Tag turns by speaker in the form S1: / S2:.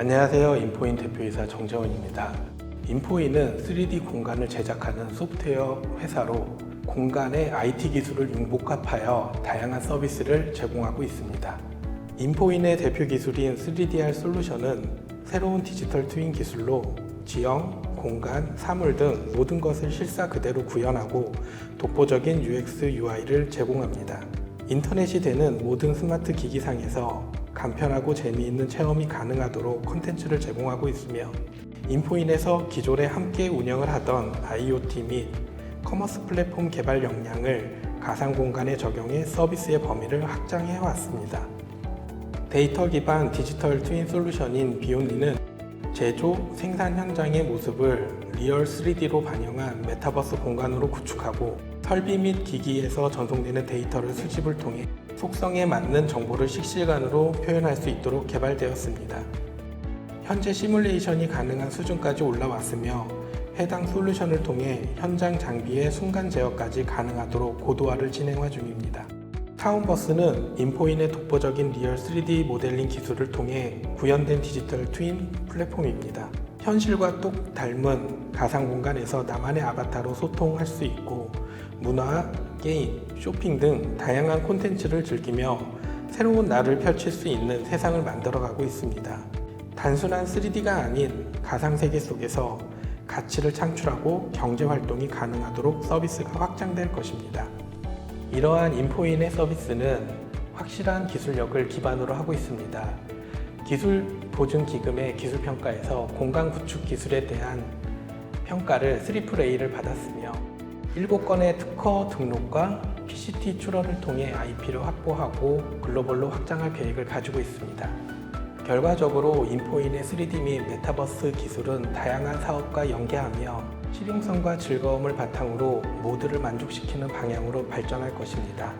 S1: 안녕하세요. 인포인 대표이사 정재원입니다. 인포인은 3D 공간을 제작하는 소프트웨어 회사로 공간의 IT 기술을 융복합하여 다양한 서비스를 제공하고 있습니다. 인포인의 대표 기술인 3DR 솔루션은 새로운 디지털 트윈 기술로 지형, 공간, 사물 등 모든 것을 실사 그대로 구현하고 독보적인 UX, UI를 제공합니다. 인터넷이 되는 모든 스마트 기기상에서 간편하고 재미있는 체험이 가능하도록 콘텐츠를 제공하고 있으며 인포인에서 기존에 함께 운영을 하던 IoT 및 커머스 플랫폼 개발 역량을 가상 공간에 적용해 서비스의 범위를 확장해 왔습니다. 데이터 기반 디지털 트윈 솔루션인 비온리는 제조, 생산 현장의 모습을 리얼 3D로 반영한 메타버스 공간으로 구축하고 설비 및 기기에서 전송되는 데이터를 수집을 통해 속성에 맞는 정보를 실시간으로 표현할 수 있도록 개발되었습니다. 현재 시뮬레이션이 가능한 수준까지 올라왔으며 해당 솔루션을 통해 현장 장비의 순간 제어까지 가능하도록 고도화를 진행화 중입니다. 타운버스는 인포인의 독보적인 리얼 3D 모델링 기술을 통해 구현된 디지털 트윈 플랫폼입니다. 현실과 똑 닮은 가상 공간에서 나만의 아바타로 소통할 수 있고 문화, 게임, 쇼핑 등 다양한 콘텐츠를 즐기며 새로운 나를 펼칠 수 있는 세상을 만들어가고 있습니다. 단순한 3D가 아닌 가상 세계 속에서 가치를 창출하고 경제 활동이 가능하도록 서비스가 확장될 것입니다. 이러한 인포인의 서비스는 확실한 기술력을 기반으로 하고 있습니다. 기술 보증 기금의 기술 평가에서 공간 구축 기술에 대한 평가를 3플레이를 받았으며 7건의 특허 등록과 PCT 출원을 통해 IP를 확보하고 글로벌로 확장할 계획을 가지고 있습니다. 결과적으로 인포인의 3D 및 메타버스 기술은 다양한 사업과 연계하며 실용성과 즐거움을 바탕으로 모두를 만족시키는 방향으로 발전할 것입니다.